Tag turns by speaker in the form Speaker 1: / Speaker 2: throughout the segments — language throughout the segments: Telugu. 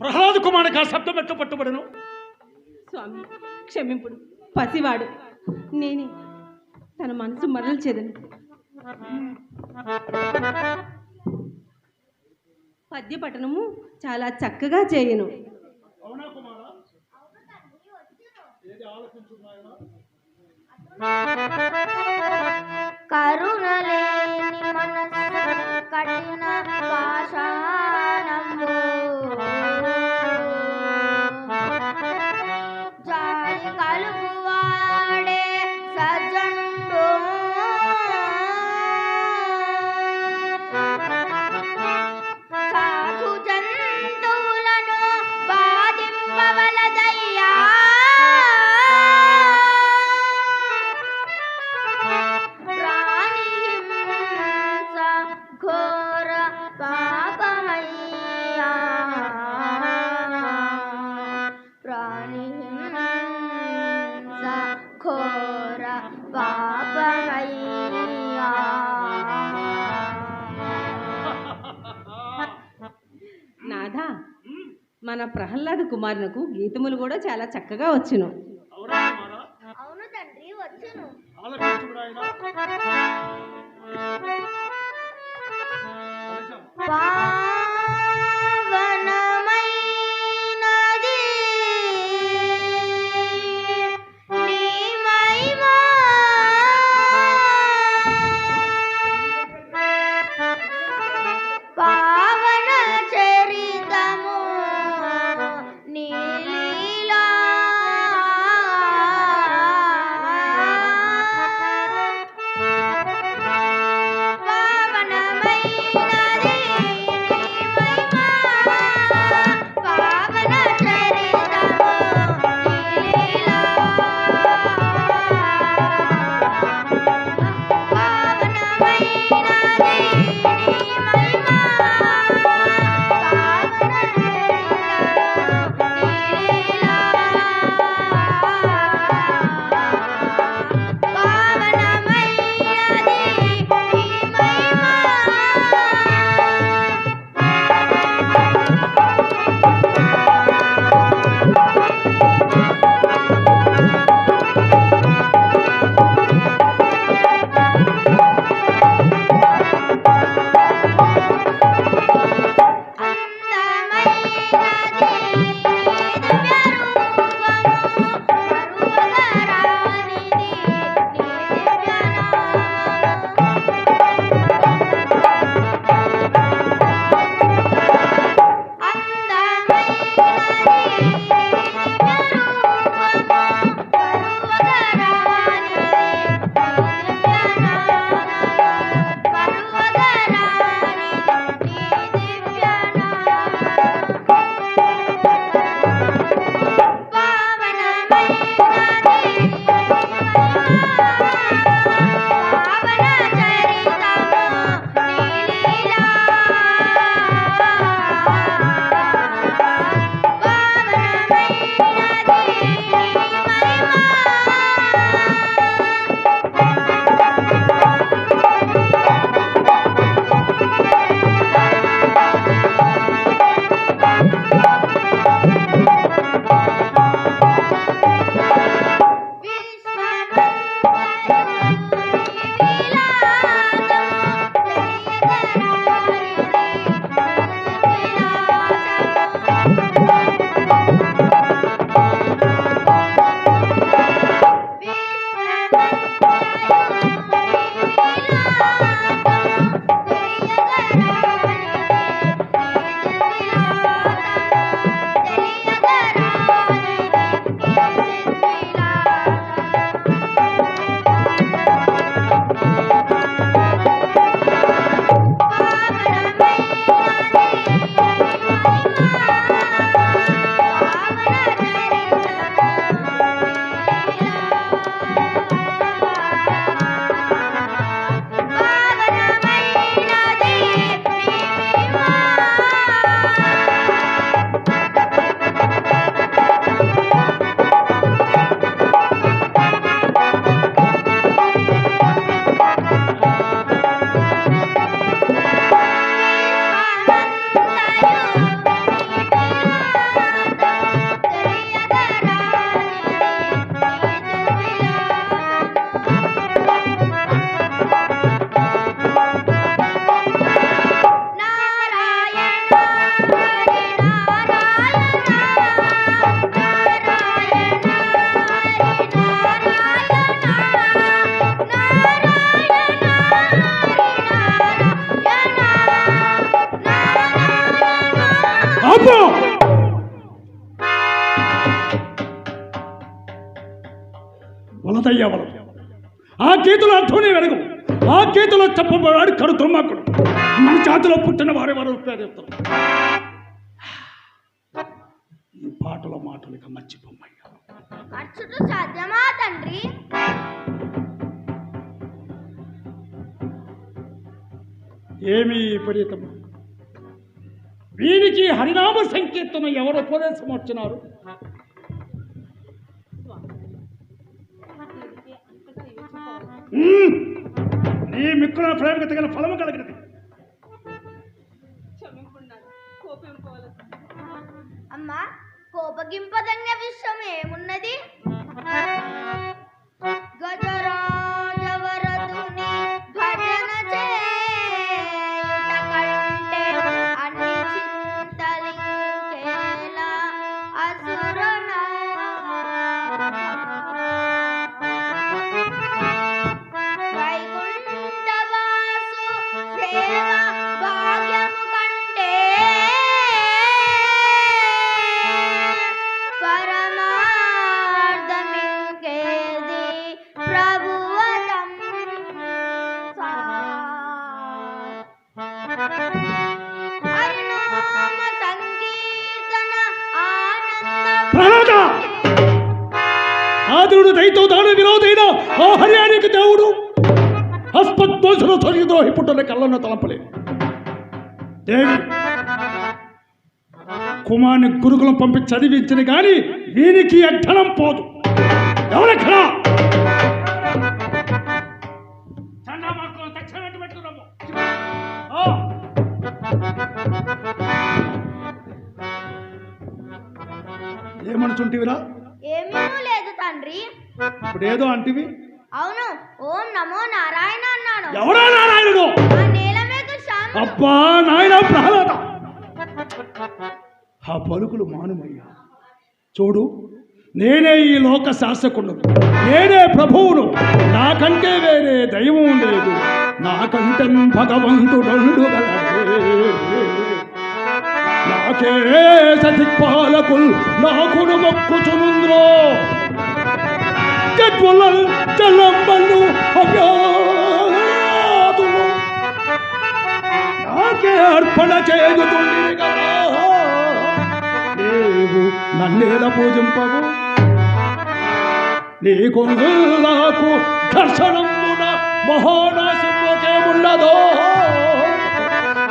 Speaker 1: ప్రహ్లాద్ కుమారుడికి ఆ శబ్దం ఎక్కపట్టబడను
Speaker 2: స్వామి క్షమింపుడు. పసివాడు. నేనే తన మనసు మరల్చేదని. పద్య పఠనము చాలా చక్కగా చేయను.
Speaker 1: ఏది
Speaker 3: కరుణలేని మనసు కఠిన పాషాణము
Speaker 2: మన ప్రహ్లాద కుమారునకు గీతములు కూడా చాలా చక్కగా వచ్చును.
Speaker 1: అవునా
Speaker 3: తండ్రి వచ్చును.
Speaker 1: అదయ్యవలం ఆ గీతలో అర్థమే వెరగు ఆ గీతలో చెప్పబడాడు కడు దుర్మార్గుడు. మన జాతిలో పుట్టిన వారి వారు ఈ పాటల మాటలు ఇక మర్చిపోమ్మయ్యా.
Speaker 3: సాధ్యమా తండ్రి?
Speaker 1: ఏమీ విపరీతం. వీరికి హరినామ సంకీర్తన ఎవరు ఉపదేశం వచ్చినారు? నీ మిక్కుల ప్రేమకు తగిన ఫలము కలిగినది.
Speaker 3: అమ్మా కోపగింపదగిన విషయం ఏమున్నది? గజరాజవరదుని
Speaker 1: దేవుడు హస్పద్వోషణ తొలగిద్రోహి పుట్టిన కళ్ళన్న తలంపలేదు. దేవి కుమార్ని గురుకులం పంపి చదివించిన గాని వీనికి అక్షరం పోదు. ఎవరెక్కడ? ఏమనుచుంటివిరా?
Speaker 3: ఏమీ లేదు తండ్రి.
Speaker 1: ఇప్పుడు ఏదో అంటివి.
Speaker 3: అవును. ఓం నమో నారాయణ అన్నాను.
Speaker 1: ఎవరా నారాయణుడు? అబ్బా నాయన ప్రహ్లాద ఆ పలుకులు మానుమయ్యా. చూడు నేనే ఈ లోక శాసకుడు నేనే ప్రభువును. నాకంటే వేరే దైవం లేదు. నాకంటే భగవంతుడు నాకే సతిపాలకులు నాకును మొక్కుచునుంద్రో. గడ్వలల్ చలంబలు అవ్యాదులు నాకే అర్పణ చేయుతుంది నీవు నన్నేల పూజింపవు నీకు నాకు దర్శనమున మహానాశంలోకే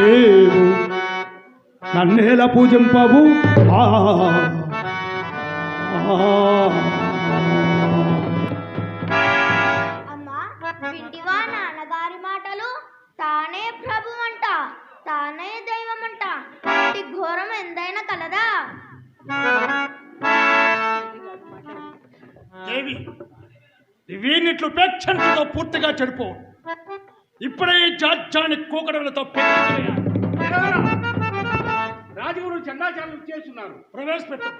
Speaker 1: నీవు నన్నేల పూజింపవు ఆ
Speaker 3: దేవి
Speaker 1: వీనిట్లు ఉపేక్షణతో పూర్తిగా చెడిపో ఇప్పుడే ఈ జాడ్యాన్ని కూకడలతో
Speaker 4: రాజగురు చండాచార్యులు చేస్తున్నారు.
Speaker 1: ప్రవేశపెట్టు.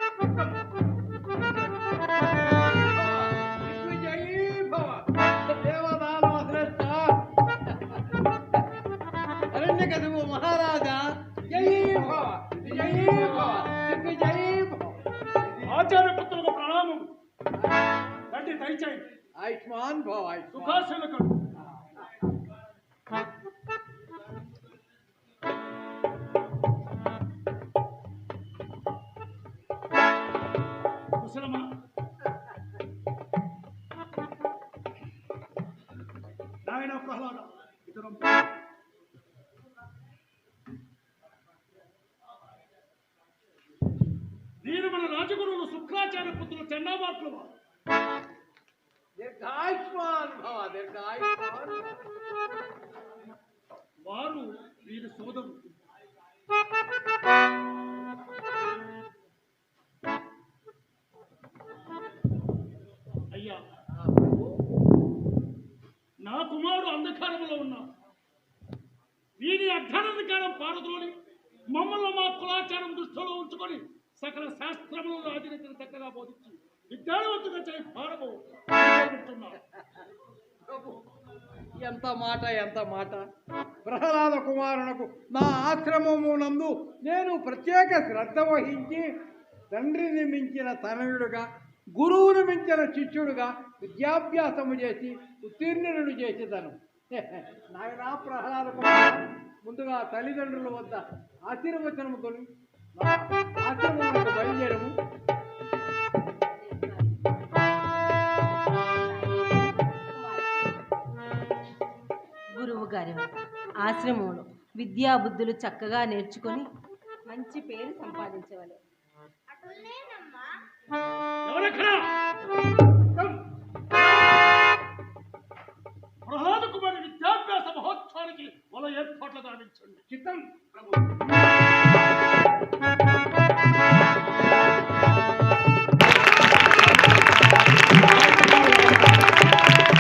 Speaker 4: మహారాజా.
Speaker 1: దయచేయండి
Speaker 4: ఆయుష్మాన్ భవ
Speaker 1: సుఖాశీలకు. కుశలమా? నాయన ప్రహ్లాద ఇతరం వీరు మన రాజగురువులు శుక్రాచార్య పుత్రులు చండామార్కులు వారు. వారు వీరి సోదరు అయ్యా నా కుమారుడు అంధకారంలో ఉన్నాడు. వీరి అర్ధానందకారం పారదోలి మమ్మల్ని మా కులాచారం దృష్టిలో ఉంచుకొని సకల శాస్త్రములను రాజనీతిని చక్కగా బోధించి విద్యావంతుగా చేయి భారము
Speaker 4: ఎంత మాట ఎంత మాట. ప్రహ్లాద కుమారునకు నా ఆశ్రమము నందు నేను ప్రత్యేక శ్రద్ధ వహించి తండ్రిని మించిన తనయుడుగా గురువును మించిన శిష్యుడుగా విద్యాభ్యాసము చేసి ఉత్తీర్ణుడు చేసేదను. నాయనా ప్రహ్లాద కుమారు ముందుగా తల్లిదండ్రుల వద్ద ఆశీర్వచనము కొని ఆశ్రమం బయలుదేరము.
Speaker 2: కార్యవాడు ఆశ్రమంలో విద్యాబుద్ధులు చక్కగా నేర్చుకొని మంచి పేరు సంపాదించేవాళ్ళు.
Speaker 3: విద్యాభ్యాస
Speaker 1: మహోత్సవానికి
Speaker 4: చిత్తం